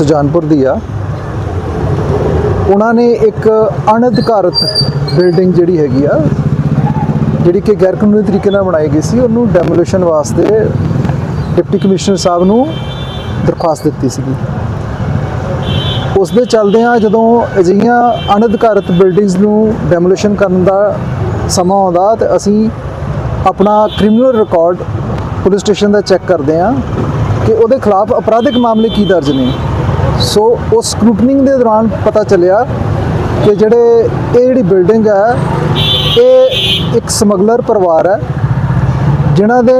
ਸੁਜਾਨਪੁਰ ਦੀ ਆ। ਉਹਨਾਂ ਨੇ ਇੱਕ ਅਣਅਧਿਕਾਰਤ ਬਿਲਡਿੰਗ ਜਿਹੜੀ ਹੈਗੀ ਆ, ਜਿਹੜੀ ਕਿ ਗੈਰ ਕਾਨੂੰਨੀ ਤਰੀਕੇ ਨਾਲ ਬਣਾਈ ਗਈ ਸੀ, ਉਹਨੂੰ ਡੈਮੋਲੀਸ਼ਨ ਵਾਸਤੇ ਡਿਪਟੀ ਕਮਿਸ਼ਨਰ ਸਾਹਿਬ ਨੂੰ ਦਰਖਾਸਤ ਦਿੱਤੀ ਸੀਗੀ। ਉਸ ਦੇ ਚੱਲਦਿਆਂ ਜਦੋਂ ਅਜਿਹੀਆਂ ਅਣਅਧਿਕਾਰਤ ਬਿਲਡਿੰਗਸ ਨੂੰ ਡੈਮੋਲੀਸ਼ਨ ਕਰਨ ਦਾ ਸਮਾਂ ਆਉਂਦਾ, ਤੇ ਅਸੀਂ ਆਪਣਾ ਕ੍ਰਿਮੀਨਲ ਰਿਕਾਰਡ ਪੁਲਿਸ ਸਟੇਸ਼ਨ ਦਾ ਚੈੱਕ ਕਰਦੇ ਹਾਂ ਕਿ ਉਹਦੇ ਖਿਲਾਫ ਅਪਰਾਧਿਕ ਮਾਮਲੇ ਕੀ ਦਰਜ ਨੇ। ਸੋ ਉਸ ਸਕ੍ਰੂਟਨਿੰਗ ਦੇ ਦੌਰਾਨ ਪਤਾ ਚੱਲਿਆ ਕਿ ਜਿਹੜੇ ਇਹ ਜਿਹੜੀ ਬਿਲਡਿੰਗ ਹੈ, ਇਹ ਇੱਕ ਸਮਗਲਰ ਪਰਿਵਾਰ ਹੈ, ਜਿਨ੍ਹਾਂ ਦੇ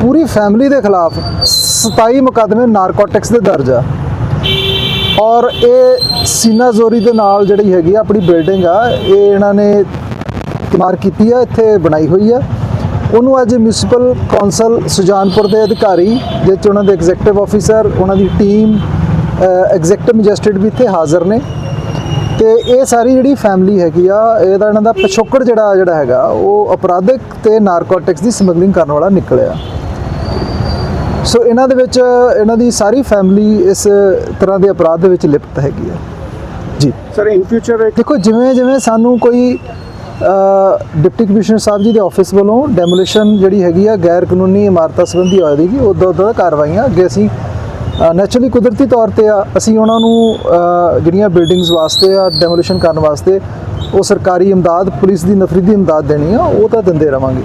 ਪੂਰੀ ਫੈਮਿਲੀ ਦੇ ਖਿਲਾਫ 27 ਮੁਕੱਦਮੇ ਨਾਰਕੋਟਿਕਸ ਦੇ ਦਰਜ ਆ। ਔਰ ਇਹ ਸੀਨਾ ਜ਼ੋਰੀ ਦੇ ਨਾਲ ਜਿਹੜੀ ਹੈਗੀ ਆ, ਆਪਣੀ ਬਿਲਡਿੰਗ ਆ, ਇਹ ਇਹਨਾਂ ਨੇ ਤਿਮਾਰ ਕੀਤੀ ਆ, ਇੱਥੇ ਬਣਾਈ ਹੋਈ ਆ। ਉਹਨੂੰ ਅੱਜ ਮਿਊਨਿਸਪਲ ਕੌਂਸਲ ਸੁਜਾਨਪੁਰ ਦੇ ਅਧਿਕਾਰੀ ਜਿਹਦੇ 'ਚ ਉਹਨਾਂ ਦੇ ਐਗਜ਼ੈਕਟਿਵ ਆਫੀਸਰ ਉਹਨਾਂ ਦੀ ਟੀਮ ਐਗਜ਼ੈਕਟਿਵ ਮੈਜਿਸਟ੍ਰੇਟ ਵੀ ਇੱਥੇ ਹਾਜ਼ਰ ਨੇ ਤੇ ਇਹ ਸਾਰੀ ਜਿਹੜੀ ਫੈਮਿਲੀ ਹੈਗੀ ਆ ਇਹਦਾ ਇਹਨਾਂ ਦਾ ਪਿਛੋਕੜ ਜਿਹੜਾ ਜਿਹੜਾ ਹੈਗਾ ਉਹ ਅਪਰਾਧਿਕ ਤੇ ਨਾਰਕੋਟਿਕਸ ਦੀ ਸਮਗਲਿੰਗ ਕਰਨ ਵਾਲਾ ਨਿਕਲਿਆ। ਸੋ ਇਹਨਾਂ ਦੇ ਵਿੱਚ ਇਹਨਾਂ ਦੀ ਸਾਰੀ ਫੈਮਿਲੀ ਇਸ ਤਰ੍ਹਾਂ ਦੇ ਅਪਰਾਧ ਦੇ ਵਿੱਚ ਲਿਪਤ ਹੈਗੀ ਆ। ਜੀ। ਸਰ ਇਨ ਫਿਊਚਰ ਦੇਖੋ ਜਿਵੇਂ ਜਿਵੇਂ ਸਾਨੂੰ ਕੋਈ ਡਿਪਟੀ ਕਮਿਸ਼ਨਰ ਸਾਹਿਬ ਜੀ ਦੇ ਆਫਿਸ ਵੱਲੋਂ ਡੈਮੋਲੀਸ਼ਨ ਜਿਹੜੀ ਹੈਗੀ ਆ ਗੈਰ ਕਾਨੂੰਨੀ ਇਮਾਰਤਾਂ ਸੰਬੰਧੀ ਹੋਏਗੀ ਉਦੋਂ ਉਦੋਂ ਕਾਰਵਾਈਆਂ ਅੱਗੇ ਅਸੀਂ ਨੈਚੁਰਲੀ ਕੁਦਰਤੀ ਤੌਰ ਤੇ ਆ, ਅਸੀਂ ਉਹਨਾਂ ਨੂੰ ਜਿਹੜੀਆਂ ਬਿਲਡਿੰਗਸ ਵਾਸਤੇ ਆ ਡੈਮੋਲੀਸ਼ਨ ਕਰਨ ਵਾਸਤੇ, ਉਹ ਸਰਕਾਰੀ ਇਮਦਾਦ ਪੁਲਿਸ ਦੀ ਨਫਰੀ ਦੀ ਇਮਦਾਦ ਦੇਣੀ ਆ, ਉਹ ਤਾਂ ਦਿੰਦੇ ਰਵਾਂਗੇ।